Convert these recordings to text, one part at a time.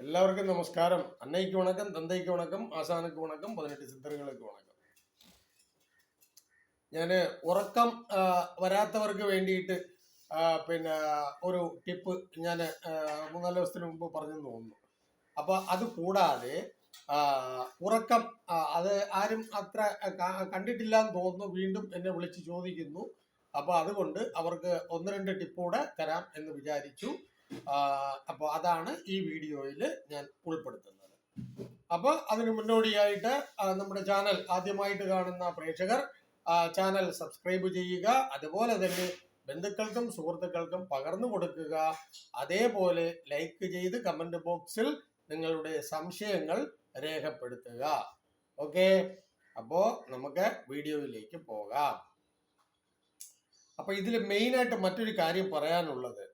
എല്ലാവർക്കും നമസ്കാരം. അന്നയ്ക്ക് വണക്കം തന്തയ്ക്ക് വണക്കം ആശാനക്ക് വണക്കം പതിനെട്ട് സിദ്ധറുകൾക്ക് വണക്കം. ഞാൻ ഉറക്കം വരാത്തവർക്ക് വേണ്ടിയിട്ട് പിന്നെ ഒരു ടിപ്പ് ഞാൻ മൂന്നാൽ ദിവസത്തിന് മുമ്പ് പറഞ്ഞു തോന്നുന്നു. അപ്പൊ അത് കൂടാതെ ഉറക്കം അത് ആരും അത്ര കണ്ടിട്ടില്ല എന്ന് തോന്നുന്നു. വീണ്ടും എന്നെ വിളിച്ച് ചോദിക്കുന്നു. അപ്പൊ അതുകൊണ്ട് അവർക്ക് ഒന്ന് രണ്ട് ടിപ്പ് കൂടെ തരാം എന്ന് വിചാരിച്ചു. അപ്പോൾ അതാണ് ഈ വീഡിയോയിൽ ഞാൻ ഉൾപ്പെടുത്തുന്നത്. അപ്പോൾ അതിന് മുന്നോടിയായിട്ട് നമ്മുടെ ചാനൽ ആദ്യമായിട്ട് കാണുന്ന പ്രേക്ഷകർ ചാനൽ സബ്സ്ക്രൈബ് ചെയ്യുക അതുപോലെ തന്നെ ബന്ധുക്കൾക്കും സുഹൃത്തുക്കൾക്കും പകർന്നു കൊടുക്കുക. അതേപോലെ ലൈക്ക് ചെയ്ത് കമന്റ് ബോക്സിൽ നിങ്ങളുടെ സംശയങ്ങൾ രേഖപ്പെടുത്തുക. ഓക്കെ? അപ്പോൾ നമുക്ക് വീഡിയോയിലേക്ക് പോകാം. അപ്പൊ ഇതിൽ മെയിനായിട്ട് മറ്റൊരു കാര്യം പറയാനുള്ളത്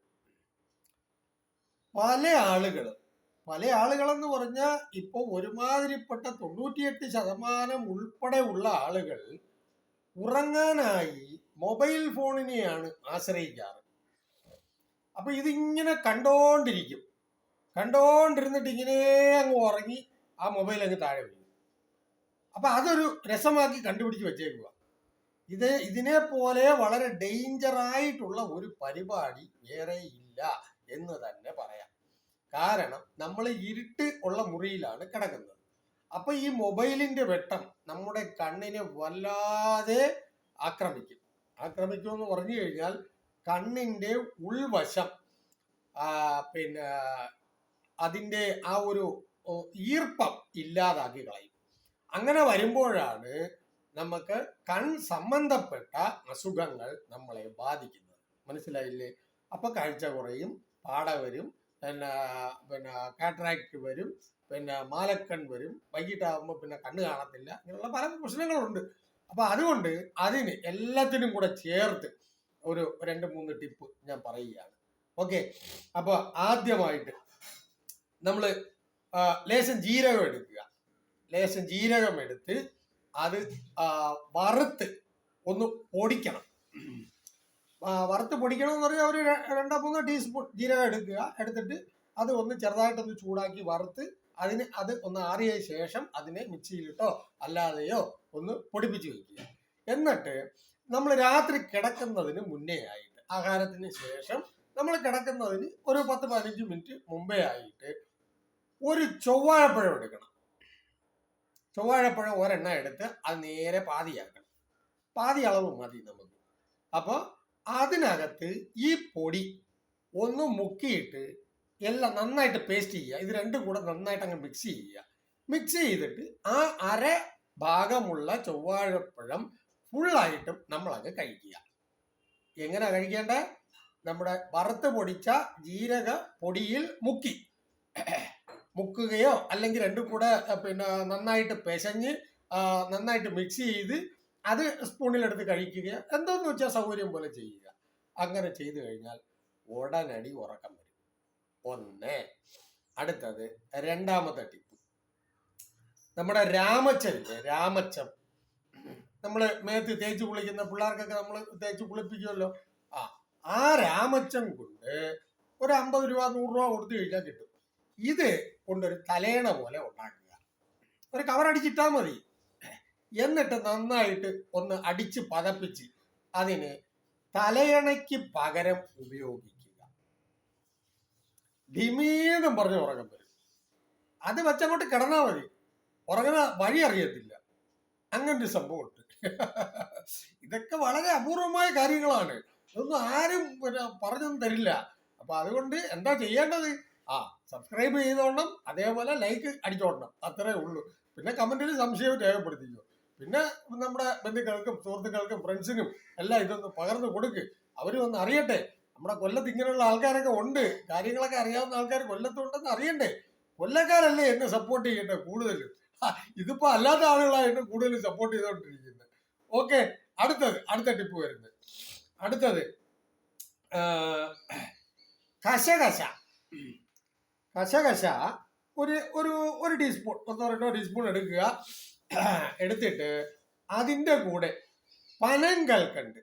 പല ആളുകൾ പല ആളുകളെന്ന് പറഞ്ഞാൽ ഇപ്പൊ ഒരുമാതിരിപ്പെട്ട തൊണ്ണൂറ്റിയെട്ട് ശതമാനം ഉൾപ്പെടെ ഉള്ള ആളുകൾ ഉറങ്ങാനായി മൊബൈൽ ഫോണിനെയാണ് ആശ്രയിക്കാറ്. അപ്പൊ ഇതിങ്ങനെ കണ്ടോണ്ടിരിക്കും. കണ്ടോണ്ടിരുന്നിട്ട് ഇങ്ങനെ അങ്ങ് ഉറങ്ങി ആ മൊബൈൽ അങ്ങ് താഴെ വീഴും. അപ്പൊ അതൊരു രസമാക്കി കണ്ടുപിടിച്ച് വെച്ചേക്കുക. ഇത് ഇതിനെ പോലെ വളരെ ഡേഞ്ചർ ആയിട്ടുള്ള ഒരു പരിപാടി വേറെ ഇല്ല. എന്ന് തന്നെ പറയാം. കാരണം നമ്മൾ ഇരുട്ട് ഉള്ള മുറിയിലാണ് കിടക്കുന്നത്. അപ്പൊ ഈ മൊബൈലിന്റെ വെട്ടം നമ്മുടെ കണ്ണിനെ വല്ലാതെ ആക്രമിക്കും. ആക്രമിക്കും എന്ന് പറഞ്ഞു കഴിഞ്ഞാൽ കണ്ണിന്റെ ഉൾവശം പിന്നെ അതിന്റെ ആ ഒരു ഈർപ്പം ഇല്ലാതാക്കി കളയും. അങ്ങനെ വരുമ്പോഴാണ് നമുക്ക് കൺ സംബന്ധപ്പെട്ട അസുഖങ്ങൾ നമ്മളെ ബാധിക്കുന്നത്. മനസ്സിലായില്ലേ? അപ്പൊ കാഴ്ച കുറയും. പാട വരും പിന്നെ പിന്നെ കാറ്ററാക്ട് വരും പിന്നെ മാലക്കൺ വരും. വൈകിട്ടാകുമ്പോൾ പിന്നെ കണ്ണ് കാണത്തില്ല. ഇങ്ങനെയുള്ള പല പ്രശ്നങ്ങളുണ്ട്. അപ്പൊ അതുകൊണ്ട് അതിന് എല്ലാത്തിനും കൂടെ ചേർത്ത് ഒരു രണ്ട് മൂന്ന് ടിപ്പ് ഞാൻ പറയുകയാണ്. ഓക്കെ? അപ്പോൾ ആദ്യമായിട്ട് നമ്മൾ ലേശം ജീരകം എടുക്കുക. ലേശം ജീരകം എടുത്ത് അത് വറുത്ത് ഒന്ന് പൊടിക്കണം. വറുത്ത് പൊടിക്കണം എന്ന് പറഞ്ഞാൽ ഒരു രണ്ടോ മൂന്നോ ടീസ്പൂൺ ജീരകം എടുക്കുക. എടുത്തിട്ട് അത് ഒന്ന് ചെറുതായിട്ടൊന്ന് ചൂടാക്കി വറുത്ത് അതിന് അത് ഒന്ന് ആറിയ ശേഷം അതിനെ മിക്സിയിലിട്ടോ അല്ലാതെയോ ഒന്ന് പൊടിപ്പിച്ച് വെക്കുക. എന്നിട്ട് നമ്മൾ രാത്രി കിടക്കുന്നതിന് മുന്നേ ആയിട്ട് ആഹാരത്തിന് ശേഷം നമ്മൾ കിടക്കുന്നതിന് ഒരു പത്ത് പതിനഞ്ച് മിനിറ്റ് മുമ്പേ ആയിട്ട് ഒരു ചൊവ്വാഴപ്പഴം എടുക്കണം. ചൊവ്വാഴപ്പഴം ഒരെണ്ണം എടുത്ത് അത് നേരെ പാതിയാക്കണം. പാതി അളവ് മതി നമുക്ക്. അപ്പോൾ അതിനകത്ത് ഈ പൊടി ഒന്ന് മുക്കിയിട്ട് എല്ലാം നന്നായിട്ട് പേസ്റ്റ് ചെയ്യുക. ഇത് രണ്ടും കൂടെ നന്നായിട്ട് അങ്ങ് മിക്സ് ചെയ്യുക. മിക്സ് ചെയ്തിട്ട് ആ അര ഭാഗമുള്ള ചൊവ്വാഴപ്പഴം ഫുള്ളായിട്ടും നമ്മളങ്ങ് കഴിക്കുക. എങ്ങനെ കഴിക്കേണ്ട? നമ്മുടെ വറുത്ത് പൊടിച്ച ജീരക പൊടിയിൽ മുക്കി. മുക്കുകയോ അല്ലെങ്കിൽ രണ്ടും കൂടെ പിന്നെ നന്നായിട്ട് പെശഞ്ഞ് നന്നായിട്ട് മിക്സ് ചെയ്ത് അത് സ്പൂണിലെടുത്ത് കഴിക്കുക. എന്തോന്ന് വെച്ചാൽ സൗകര്യം പോലെ ചെയ്യുക. അങ്ങനെ ചെയ്തു കഴിഞ്ഞാൽ ഉടനടി ഉറക്കം വരും. ഒന്ന്. അടുത്തത് രണ്ടാമത്തെ ടിപ്പ് നമ്മുടെ രാമച്ചല്ലേ രാമച്ചം. നമ്മൾ മേത്ത് തേച്ച് കുളിക്കുന്ന പിള്ളേർക്കൊക്കെ നമ്മൾ തേച്ച് കുളിപ്പിക്കുമല്ലോ ആ ആ രാമച്ചം കൊണ്ട് ഒരു അമ്പത് രൂപ നൂറ് രൂപ കൊടുത്തു കഴിഞ്ഞാൽ കിട്ടും. ഇത് കൊണ്ടൊരു തലേണ പോലെ ഉണ്ടാക്കുക. ഒരു കവർ അടിച്ചിട്ടാൽ മതി. എന്നിട്ട് നന്നായിട്ട് ഒന്ന് അടിച്ച് പതപ്പിച്ച് അതിന് തലയണയ്ക്ക് പകരം ഉപയോഗിക്കുക. ഡിമീന്നും പറഞ്ഞ് ഉറങ്ങാൻ വരും. അത് വെച്ചങ്ങോട്ട് കിടന്നാൽ മതി. ഉറങ്ങുന്ന വഴി അറിയത്തില്ല. അങ്ങനൊരു സംഭവമുണ്ട്. ഇതൊക്കെ വളരെ അപൂർവമായ കാര്യങ്ങളാണ്. ഇതൊന്നും ആരും പിന്നെ പറഞ്ഞൊന്നും തരില്ല. അപ്പൊ അതുകൊണ്ട് എന്താ ചെയ്യേണ്ടത്? ആ സബ്സ്ക്രൈബ് ചെയ്തോണം. അതേപോലെ ലൈക്ക് അടിച്ചോടണം. അത്രേ ഉള്ളൂ. പിന്നെ കമന്റിൽ സംശയവും രേഖപ്പെടുത്തിക്കോ. പിന്നെ നമ്മുടെ ബന്ധുക്കൾക്കും സുഹൃത്തുക്കൾക്കും ഫ്രണ്ട്സിനും എല്ലാം ഇതൊന്ന് പകർന്നു കൊടുക്ക്. അവരും ഒന്ന് അറിയട്ടെ. നമ്മുടെ കൊല്ലത്ത് ഇങ്ങനെയുള്ള ആൾക്കാരൊക്കെ ഉണ്ട്. കാര്യങ്ങളൊക്കെ അറിയാവുന്ന ആൾക്കാർ കൊല്ലത്തുണ്ടെന്ന് അറിയണ്ടേ? കൊല്ലക്കാരല്ലേ എന്നെ സപ്പോർട്ട് ചെയ്യട്ടെ കൂടുതലും? ഇതിപ്പോ അല്ലാത്ത ആളുകളായിട്ട് കൂടുതൽ സപ്പോർട്ട് ചെയ്തുകൊണ്ടിരിക്കുന്നത് ഓക്കെ അടുത്തത് അടുത്ത ടിപ്പ് വരുന്നത്. അടുത്തത് കശകശ. കശകശ ഒരു ഒരു ഒരു ടീസ്പൂൺ ഒന്നോ രണ്ടോ ടീസ്പൂൺ എടുക്കുക. എടുത്തിട്ട് അതിന്റെ കൂടെ പനം കൽക്കണ്ട്.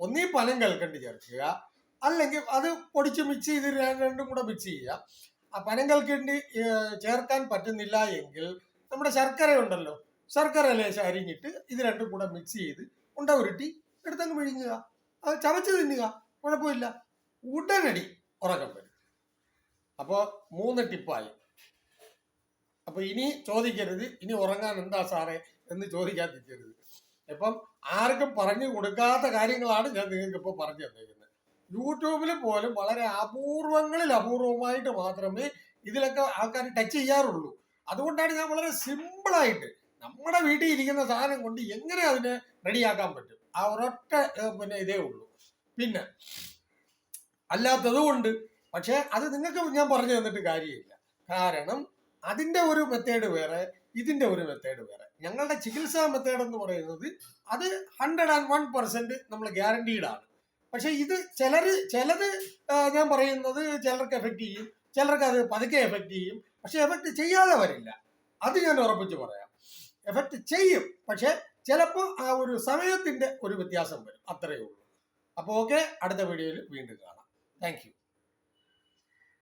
ഒന്നീ പനം കൽക്കണ്ട് ചേർക്കുക. അല്ലെങ്കിൽ അത് പൊടിച്ച് മിക്സ് ചെയ്ത് രണ്ടും കൂടെ മിക്സ് ചെയ്യുക. ആ പനം കൽക്കണ്ട് ചേർക്കാൻ പറ്റുന്നില്ല എങ്കിൽ നമ്മുടെ ശർക്കര ഉണ്ടല്ലോ. ശർക്കര ലേശം അരിഞ്ഞിട്ട് ഇത് രണ്ടും കൂടെ മിക്സ് ചെയ്ത് ഉണ്ട ഉരുട്ടി എടുത്തങ്ങ് വിഴുങ്ങുക അത് ചവച്ച് തിന്നുക. കുഴപ്പമില്ല. ഉടനടി ഉറക്കം വരും. അപ്പോൾ മൂന്ന് ടിപ്പായി അപ്പൊ ഇനി ചോദിക്കരുത്. ഇനി ഉറങ്ങാൻ എന്താ സാറേ എന്ന് ചോദിക്കാതിരിക്കരുത് ഇപ്പം ആർക്കും പറഞ്ഞു കൊടുക്കാത്ത കാര്യങ്ങളാണ് ഞാൻ നിങ്ങൾക്ക് ഇപ്പോൾ പറഞ്ഞു തന്നിരിക്കുന്നത് യൂട്യൂബിൽ പോലും വളരെ അപൂർവങ്ങളിൽ അപൂർവമായിട്ട് മാത്രമേ ഇതിലൊക്കെ ആൾക്കാർ ടച്ച് ചെയ്യാറുള്ളൂ. അതുകൊണ്ടാണ് ഞാൻ വളരെ സിമ്പിളായിട്ട് നമ്മുടെ വീട്ടിൽ ഇരിക്കുന്ന സാധനം കൊണ്ട് എങ്ങനെ അതിനെ റെഡിയാക്കാൻ പറ്റും? ആ ഒരൊറ്റ പിന്നെ ഇതേ ഉള്ളൂ. പിന്നെ അല്ലാത്തതുകൊണ്ട് പക്ഷെ അത് നിങ്ങൾക്ക് ഞാൻ പറഞ്ഞു തന്നിട്ട് കാര്യമില്ല. കാരണം അതിന്റെ ഒരു മെത്തേഡ് വേറെ ഇതിന്റെ ഒരു മെത്തേഡ് വേറെ. ഞങ്ങളുടെ ചികിത്സാ മെത്തേഡ് എന്ന് പറയുന്നത് അത് ഹൺഡ്രഡ് ആൻഡ് വൺ പെർസെന്റ് നമ്മൾ ഗ്യാരണ്ടീഡ് ആണ്. പക്ഷെ ഇത് ചിലർ ചിലത് ഞാൻ പറയുന്നത് ചിലർക്ക് എഫക്ട് ചെയ്യും ചിലർക്ക് അത് പതുക്കെ എഫക്ട് ചെയ്യും പക്ഷെ എഫക്ട് ചെയ്യാതെ വരില്ല. അത് ഞാൻ ഉറപ്പിച്ച് പറയാം. എഫക്ട് ചെയ്യും പക്ഷെ ചിലപ്പോൾ ആ ഒരു സമയത്തിന്റെ ഒരു വ്യത്യാസം വരും. അത്രയേ ഉള്ളൂ. അപ്പോൾ ഓക്കെ അടുത്ത വീഡിയോയിൽ വീണ്ടും കാണാം. താങ്ക്